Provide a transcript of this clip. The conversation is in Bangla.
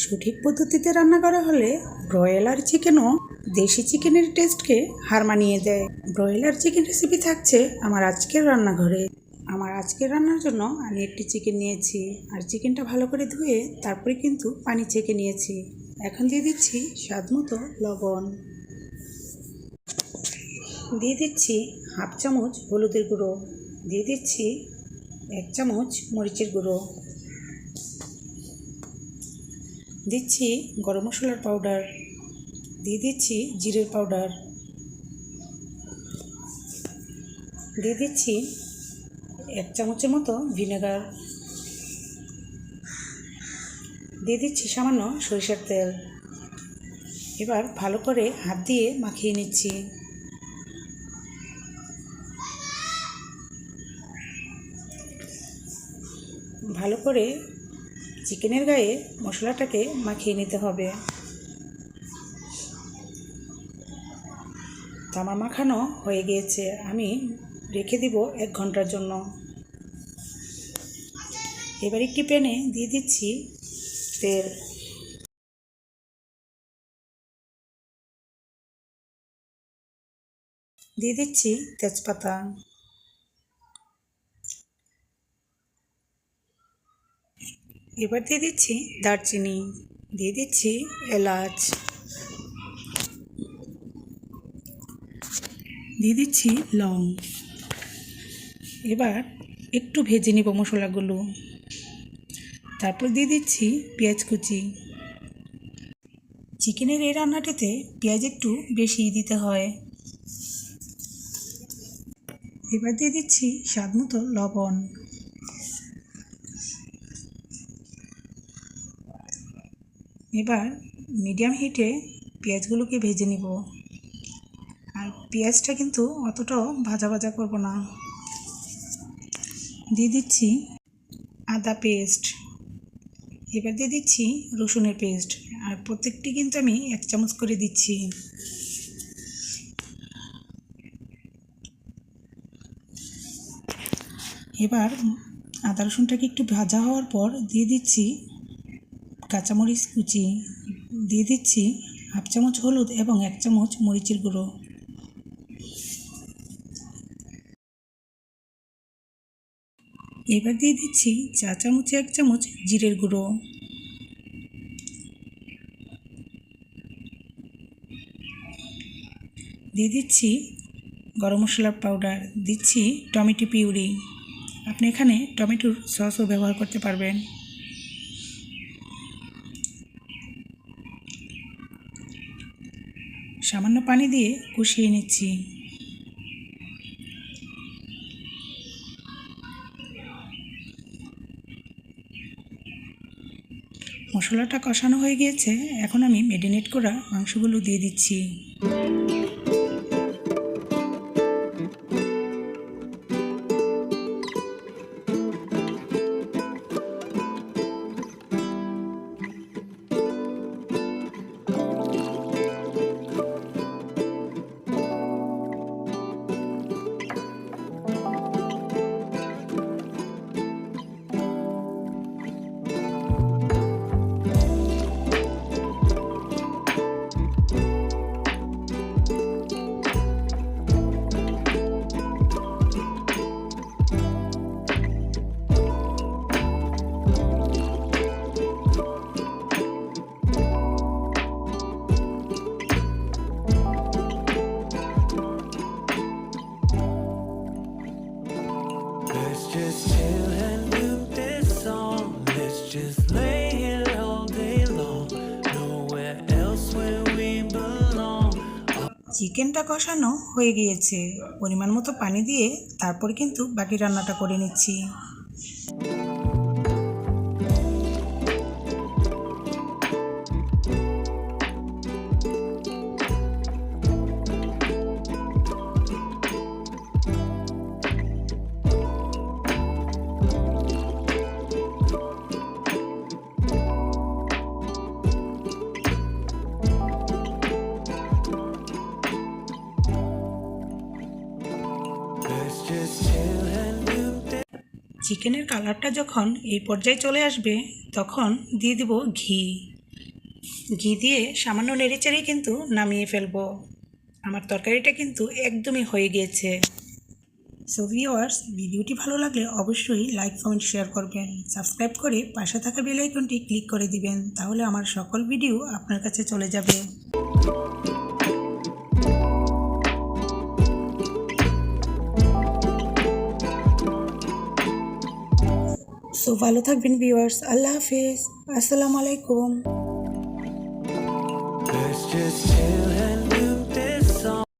সঠিক পদ্ধতিতে রান্না করা হলে ব্রয়লার চিকেনও দেশি চিকেনের টেস্টকে হার মানিয়ে দেয়। ব্রয়লার চিকেন রেসিপি থাকছে আমার আজকের রান্নাঘরে। আমার আজকের রান্নার জন্য আমি একটি চিকেন নিয়েছি আর চিকেনটা ভালো করে ধুয়ে তারপরে কিন্তু পানি ছেঁকে নিয়েছি। এখন দিয়ে দিচ্ছি স্বাদ মতো লবণ। দিয়ে দিচ্ছি হাফ চামচ হলুদের গুঁড়ো। দিয়ে দিচ্ছি এক চামচ মরিচের গুঁড়ো। দিচ্ছি গরম মশলার পাউডার দিয়ে দিচ্ছি জিরের পাউডার দিয়ে দিচ্ছি এক চামচের মতো ভিনেগার দিয়ে দিচ্ছি সামান্য সরিষার তেল। এবার ভালো করে হাত দিয়ে মাখিয়ে নিচ্ছি। ভালো করে চিকেনের গায়ে মশলাটাকে মাখিয়ে নিতে হবে। তো আমার মাখানো হয়ে গিয়েছে। আমি রেখে দিব এক ঘণ্টার জন্য। এবার একটি প্যানে দিয়ে দিচ্ছি তেল। দিয়ে দিচ্ছি তেজপাতা। এবার দিয়ে দিচ্ছি দারচিনি, দিয়ে দিচ্ছি এলাচ, দিয়ে দিচ্ছি লং। এবার একটু ভেজে নিব মশলাগুলো। তারপর দিয়ে দিচ্ছি পেঁয়াজ কুচি। চিকেনের এই রান্নাটিতে পেঁয়াজ একটু বেশি দিতে হয়। এবার দিয়ে দিচ্ছি স্বাদ মতো লবণ। এবার মিডিয়াম হিটে পেঁয়াজগুলোকে ভেজে নিব। আর পেঁয়াজটা কিন্তু অতটাও ভাজা ভাজা করব না। দিয়ে দিচ্ছি আদা পেস্ট। এবার দিয়ে দিচ্ছি রসুনের পেস্ট। আর প্রত্যেকটি কিন্তু আমি এক চামচ করে দিচ্ছি। এবার আদা রসুনটাকে একটু ভাজা হওয়ার পর দিয়ে দিচ্ছি কাঁচামরিচ কুচি দিয়ে দিচ্ছি হাফ চামচ হলুদ এবং এক চামচ মরিচের গুঁড়ো। এবার দিয়ে দিচ্ছি চা চামচে এক চামচ জিরের গুঁড়ো। দিয়ে দিচ্ছি গরম মশলার পাউডার, দিচ্ছি টমেটো পিউরি। আপনি এখানে টমেটোর সসও ব্যবহার করতে পারবেন। সামান্য পানি দিয়ে কষিয়ে নিচ্ছি। মশলাটা কষানো হয়ে গিয়েছে, এখন আমি মেরিনেট করা মাংসগুলো দিয়ে দিচ্ছি। চিকেনটা কষানো হয়ে গিয়েছে। পরিমাণ মতো পানি দিয়ে তারপর কিন্তু বাকি রান্নাটা করে নিচ্ছি। চিকেনের কালারটা যখন এই পর্যায়ে চলে আসবে, তখন দিয়ে দিব ঘি। ঘি দিয়ে সামান্য নেড়েচেড়েই কিন্তু নামিয়ে ফেলব। আমার তরকারিটা কিন্তু একদমই হয়ে গিয়েছে। সো ভিওয়ার্স ভিডিওটি ভালো লাগলে অবশ্যই লাইক কমেন্ট শেয়ার করবেন। সাবস্ক্রাইব করে পাশে থাকা বেল ক্লিক করে দিবেন, তাহলে আমার সকল ভিডিও আপনার কাছে চলে যাবে। সো ভালো থাকবেন ভিউয়ার্স আল্লাহ হাফিজ আসসালামু আলাইকুম